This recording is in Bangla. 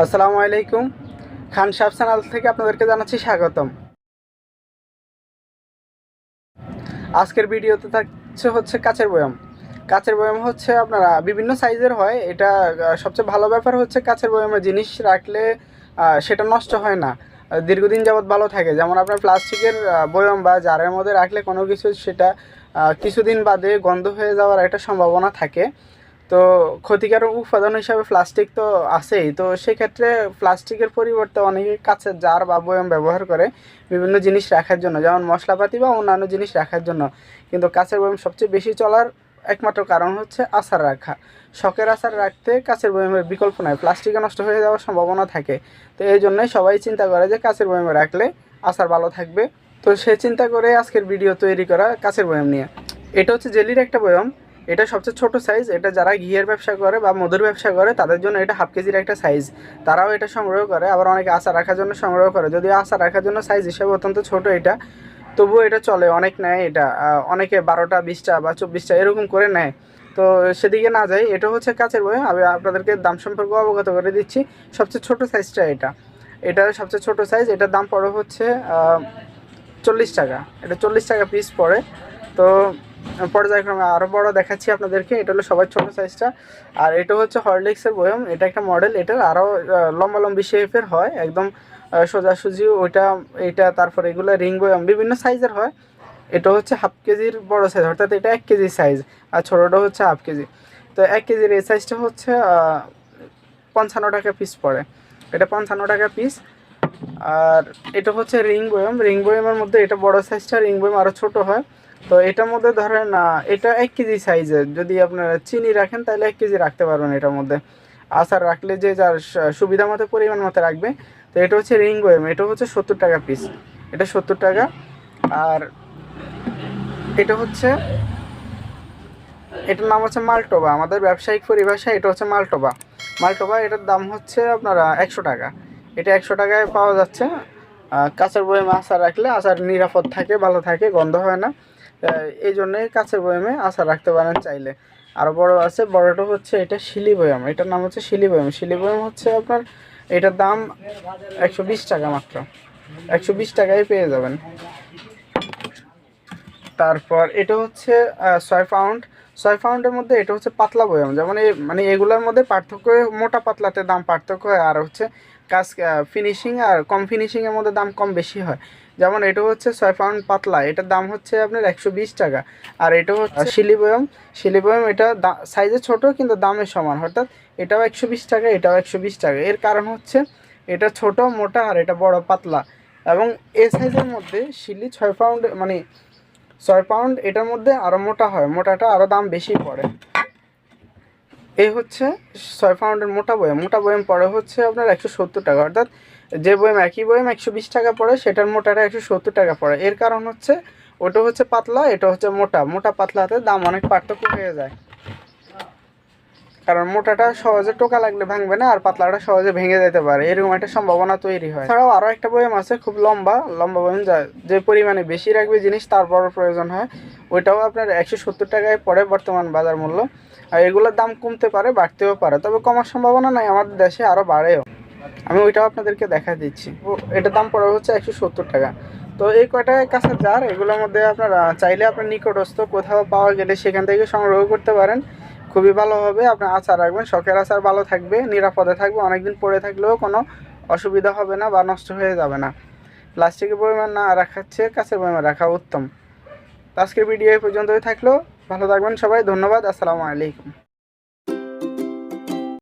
আসসালামু আলাইকুম। খান সাহেব চ্যানেল থেকে আপনাদেরকে জানাচ্ছি স্বাগতম। আজকের ভিডিওতে থাকছে হচ্ছে কাচের বয়াম। কাচের বয়াম হচ্ছে আপনারা বিভিন্ন সাইজের হয়, এটা সবচেয়ে ভালো ব্যাপার হচ্ছে কাচের বয়ামে জিনিস রাখলে সেটা নষ্ট হয় না। দীর্ঘদিন যাবৎ ভালো থাকে। যেমন আপনার প্লাস্টিকের বয়াম বা জারের মধ্যে রাখলে কোনো কিছু সেটা কিছুদিন বাদে গন্ধ হয়ে যাওয়ার একটা সম্ভাবনা থাকে। তো ক্ষতিকারক উপাদান হিসাবে প্লাস্টিক তো আছেই। তো সেক্ষেত্রে প্লাস্টিকের পরিবর্তে অনেকে কাছের জার বা বয়াম ব্যবহার করে বিভিন্ন জিনিস রাখার জন্য, যেমন মশলাপাতি বা অন্যান্য জিনিস রাখার জন্য। কিন্তু কাছের বয়াম সবচেয়ে বেশি চলার একমাত্র কারণ হচ্ছে আচার রাখা। শখের আচার রাখতে কাছের বয়ামের বিকল্প নয় প্লাস্টিকে নষ্ট হয়ে যাওয়ার সম্ভাবনা থাকে। তো এই জন্যই সবাই চিন্তা করে যে কাছের বয়ামে রাখলে আচার ভালো থাকবে। তো সে চিন্তা করে আজকের ভিডিও তৈরি করা কাছের বয়াম নিয়ে। এটা হচ্ছে জেলির একটা বয়াম। এটা সবচেয়ে ছোট সাইজ এটা যারা ঘিয়ের ব্যবসা করে বা মধুর ব্যবসা করে, তাদের জন্য এটা হাফ কেজির একটা সাইজ তারাও এটা সংগ্রহ করে, আবার অনেকে আচার রাখার জন্য সংগ্রহ করে। যদিও আচার রাখার জন্য সাইজ হিসেবে অত্যন্ত ছোট এটা, তবুও এটা চলে, অনেক নেয় এটা। অনেকে বারোটা, বিশটা বা চব্বিশটা এরকম করে নেয়। তো সেদিকে না যাই, এটা হচ্ছে কাছের বই। আমি আপনাদেরকে দাম সম্পর্কে অবগত করে দিচ্ছি। সবচেয়ে ছোট সাইজটা এটা। এটা সবচেয়ে ছোট সাইজ এটার দাম পড়ে হচ্ছে চল্লিশ টাকা। এটা চল্লিশ টাকা পিস পড়ে। তো পর্যায়ক্রমে আরও বড় দেখাচ্ছি আপনাদেরকে। এটা হলো সবার ছোট সাইজটা আর এটা হচ্ছে হরলিক্সের বয়ম। এটা একটা মডেল এটার আরও লম্বা লম্বি শেপের হয়। একদম সোজাসুজি ওইটা এটা তারপর এগুলো রিং বয়ম। বিভিন্ন সাইজের হয়। এটা হচ্ছে হাফ কেজির বড় সাইজ অর্থাৎ এটা এক কেজি সাইজ আর ছোটোটা হচ্ছে হাফ কেজি তো এক কেজির এই সাইজটা হচ্ছে পঞ্চান্ন টাকা পিস পড়ে। এটা পঞ্চান্ন টাকা পিস আর এটা হচ্ছে রিং বয়ম। রিং বয়মের মধ্যে এটা বড় সাইজটা রিং বয়ম আরও ছোটো হয়। তো এটার মধ্যে ধরেন এটা এক কেজি সাইজের যদি আপনারা চিনি রাখেন, তাহলে এক কেজি রাখতে পারবেন এটার মধ্যে। আচার রাখলে যে যার সুবিধা মতো পরিমাণ মতো রাখবে। তো এটা হচ্ছে রিং বয়ম এটা হচ্ছে সত্তর টাকা পিস এটা সত্তর টাকা। আর এটা হচ্ছে, এটার নাম হচ্ছে মালটোবা। আমাদের ব্যবসায়িক পরিভাষায় এটা হচ্ছে মালটোবা। মালটোবা, এটার দাম হচ্ছে আপনারা একশো টাকা। এটা একশো টাকায় পাওয়া যাচ্ছে। কাঁচার বয়মে আচার রাখলে আচার নিরাপদ থাকে, ভালো থাকে, গন্ধ হয় না। এই জন্যই কাঁচের বয়মে আশা রাখতে পারেন চাইলে। আর বড় আছে বড়টা হচ্ছে এটা শিলি বয়ম। এটার নাম হচ্ছে শিলি বয়ম। শিলি বয়ম হচ্ছে আপনার এটার দাম একশো বিশ টাকা মাত্র। একশো বিশ টাকায় পেয়ে যাবেন। তারপর এটা হচ্ছে ছয় পাউন্ড। ছয় পাউন্ডের মধ্যে এটা হচ্ছে পাতলা বয়াম। যেমন এই মানে এগুলোর মধ্যে পার্থক্য, মোটা পাতলাতে দাম পার্থক্য হয়। আর হচ্ছে কাজ ফিনিশিং আর কম ফিনিশিংয়ের মধ্যে দাম কম বেশি হয়। যেমন এটা হচ্ছে ছয় পাউন্ড পাতলা এটার দাম হচ্ছে আপনার একশো বিশ টাকা। আর এটা হচ্ছে শিলি বয়াম শিলি বয়াম এটা সাইজে ছোট কিন্তু দামে সমান অর্থাৎ এটাও একশো বিশ টাকা এটাও একশো বিশ টাকা। এর কারণ হচ্ছে এটা ছোট মোটা আর এটা বড় পাতলা। এবং এ সাইজের মধ্যে শিলি ছয় পাউন্ড মানে ছয় পাউন্ড এটার মধ্যে আরও মোটা হয় মোটাটা আরও দাম বেশি পড়ে। এই হচ্ছে ছয় পাউন্ডের মোটা বয়াম মোটা বয়াম পড়ে হচ্ছে আপনার একশো সত্তর টাকা অর্থাৎ যে বয়াম একই বয়াম একশো বিশ টাকা পড়ে, সেটার মোটাটা একশো সত্তর টাকা পড়ে। এর কারণ হচ্ছে, ওটা হচ্ছে পাতলা, এটা হচ্ছে মোটা। মোটা পাতলাতে দাম অনেক পার্থক্য হয়ে যায়। কারণ মোটাটা সহজে টোকা লাগলে ভাঙবে না, আর পাতলাটা সহজে ভেঙে যেতে পারে। এরকম একটা সম্ভাবনা তৈরি হয়। এছাড়াও আরও একটা বয়াম আছে, খুব লম্বা। লম্বা বয়াম যা, যে পরিমাণে বেশি রাখবে জিনিস, তার বড় প্রয়োজন হয়। ওইটাও আপনার একশো সত্তর টাকায় পড়ে বর্তমান বাজার মূল্য। আর এগুলোর দাম কমতে পারে, বাড়তেও পারে। তবে কমার সম্ভাবনা নাই, আমাদের দেশে আরও বাড়েও। আমি ওইটাও আপনাদেরকে দেখা দিচ্ছি। এটার দাম পড়ে হচ্ছে একশো সত্তর টাকা। তো এই কয়টা কাঁচা জার, এগুলোর মধ্যে আপনারা চাইলে আপনার নিকটস্থ কোথাও পাওয়া গেলে সেখান থেকে সংগ্রহ করতে পারেন। খুবই ভালো হবে, আপনার আচার রাখবেন, শখের আচার ভালো থাকবে, নিরাপদে থাকবে, অনেকদিন পরে থাকলেও কোনো অসুবিধা হবে না বা নষ্ট হয়ে যাবে না। প্লাস্টিকের পরিমাণ না রাখার চেয়ে কাছের পরিমাণ রাখা উত্তম। আজকের ভিডিও এই পর্যন্তই থাকল। ভালো থাকবেন সবাই, ধন্যবাদ, আসসালামু আলাইকুম।